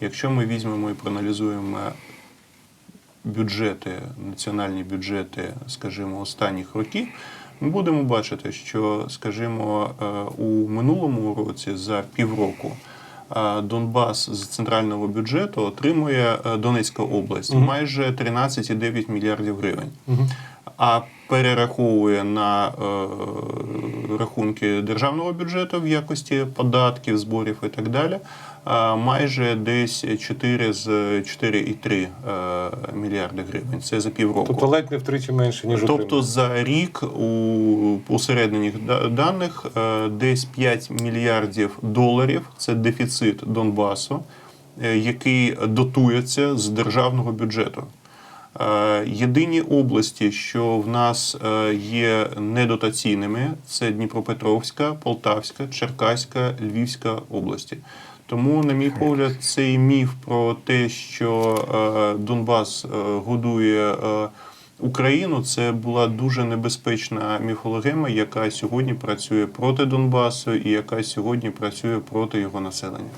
Якщо ми візьмемо і проаналізуємо бюджети, національні бюджети, скажімо, останніх років, ми будемо бачити, що, скажімо, е, у минулому році за півроку е, Донбас з центрального бюджету отримує е, Донецька область майже 13,9 мільярдів гривень. А перераховує на рахунки державного бюджету в якості податків, зборів і так далі. Майже десь 4 з 4,3 е, мільярди гривень. Це за півроку. Тобто ледь не втричі менше, ніж Тобто отримали. за рік у да- даних е, десь 5 мільярдів доларів це дефіцит Донбасу, е, який дотується з державного бюджету. Е, Єдині області, що в нас е, є недотаційними, це Дніпропетровська, Полтавська, Черкаська, Львівська області. Тому, на мій погляд, цей міф про те, що е, Донбас годує Україну, це була дуже небезпечна міфологема, яка сьогодні працює проти Донбасу і яка сьогодні працює проти його населення.